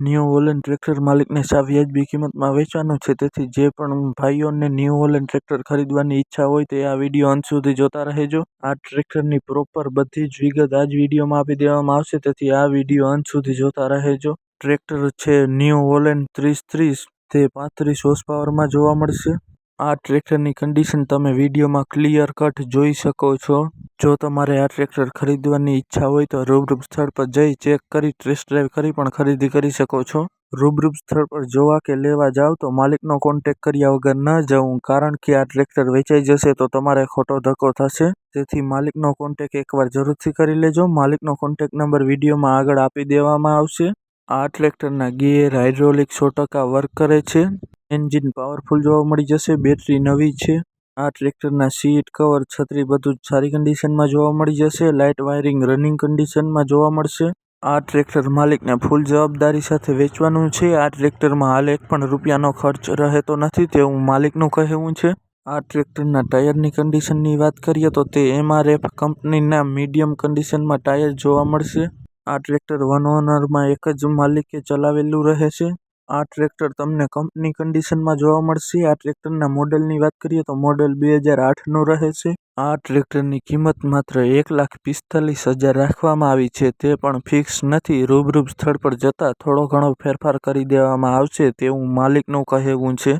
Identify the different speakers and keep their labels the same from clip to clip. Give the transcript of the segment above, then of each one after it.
Speaker 1: New Holland tractor માલિકને સાવ વ્યાજબી કિંમતમાં વેચવાનું છે. તેથી જે પણ ભાઈઓને ન્યૂ હોલેન્ડ ટ્રેક્ટર ખરીદવાની ઈચ્છા હોય તે આ વીડિયો અંત સુધી જોતા રહેજો. આ ટ્રેક્ટરની પ્રોપર બધી જ વિગત આ જ વિડીયોમાં આપી દેવામાં આવશે. તેથી આ વીડિયો અંત સુધી જોતા રહેજો. ટ્રેક્ટર છે ન્યૂ હોલેન્ડ ત્રીસ ત્રીસ તે પાંત્રીસ હોર્સ પાવરમાં જોવા મળશે. આ ટ્રેક્ટરની કન્ડિશન તમે વિડીયોમાં ક્લિયર કટ જોઈ શકો છો. જો તમારે આ ટ્રેક્ટર ખરીદવાની ઈચ્છા હોય તો રૂબરૂપ સ્થળ પર જઈ ચેક કરી ટેસ્ટ ડ્રાઈવ કરી પણ ખરીદી કરી શકો છો. રૂબરૂપ સ્થળ પર જોવા કે લેવા જાવ તો માલિકનો કોન્ટેક કર્યા વગર ન જવું, કારણ કે આ ટ્રેક્ટર વેચાઈ જશે તો તમારે ખોટો ધક્કો થશે. તેથી માલિકનો કોન્ટેક એકવાર જરૂરથી કરી લેજો. માલિકનો કોન્ટેક નંબર વિડીયોમાં આગળ આપી દેવામાં આવશે. આ ટ્રેક્ટરના ગિયર હાઇડ્રોલિક સો ટકા વર્ક કરે છે. એન્જિન પાવરફુલ જોવા મળી જશે. બેટરી નવી છે. આ ટ્રેક્ટરના સીટ કવર, છત્રી બધું જ સારી કન્ડિશનમાં જોવા મળી જશે. લાઇટ વાયરિંગ રનિંગ કન્ડિશનમાં જોવા મળશે. આ ટ્રેક્ટર માલિકને ફૂલ જવાબદારી સાથે વેચવાનું છે. આ ટ્રેક્ટરમાં હાલ એક પણ રૂપિયાનો ખર્ચ રહેતો નથી તેવું માલિકનું કહેવું છે. આ ટ્રેક્ટરના ટાયરની કન્ડિશનની વાત કરીએ તો તે એમઆરએફ કંપનીના મીડિયમ કન્ડિશનમાં ટાયર જોવા મળશે. આ ટ્રેક્ટર વન ઓનરમાં એક જ માલિકે ચલાવેલું રહે છે. આ ટ્રેક્ટર તમને કંપની કન્ડિશનમાં જોવા મળશે. આ ટ્રેક્ટરના મોડલની વાત કરીએ તો મોડલ બે હજાર આઠનું રહે છે. આ ટ્રેક્ટરની કિંમત માત્ર એક લાખ પિસ્તાલીસ હજાર રાખવામાં આવી છે. તે પણ ફિક્સ નથી. રૂબરૂબ સ્થળ પર જતાં થોડો ઘણો ફેરફાર કરી દેવામાં આવશે તેવું માલિકનું કહેવું છે.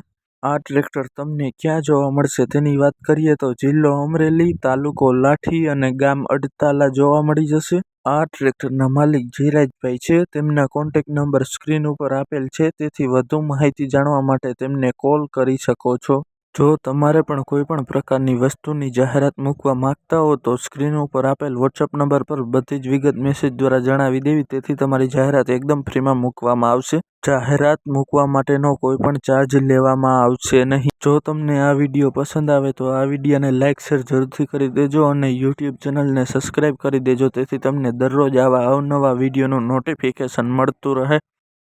Speaker 1: આ ટ્રેક્ટર તમને ક્યાં જોવા મળશે? તેની વાત કરીએ તો જિલ્લો અમરેલી તાલુકો લાઠી અને ગામ અડતાલા જોવા મળી જશે. આ ટ્રેક્ટરના માલિક જયરાજભાઈ છે. તેમના કોન્ટેક નંબર સ્ક્રીન ઉપર આપેલ છે. તેથી વધુ માહિતી જાણવા માટે તેમને કોલ કરી શકો છો. જો તમારે પણ કોઈ પણ પ્રકારની વસ્તુની જાહેરાત મૂકવા માંગતા હો, તો સ્ક્રીન ઉપર આપેલ વોટ્સઅપ નંબર પર બધી જ વિગત મેસેજ દ્વારા જણાવી દેવી. તેથી તમારી જાહેરાત એકદમ ફ્રીમાં મૂકવામાં આવશે. જાહેરાત મૂકવા માટેનો કોઈ પણ ચાર્જ લેવામાં આવશે નહીં. જો તમને આ વીડિયો પસંદ આવે, તો આ વિડીયોને લાઇક શેર જરૂરથી કરી દેજો અને યુટ્યુબ ચેનલને સબસ્ક્રાઈબ કરી દેજો. તેથી તમને દરરોજ આવા અવનવા વિડીયોનું નોટિફિકેશન મળતું રહે.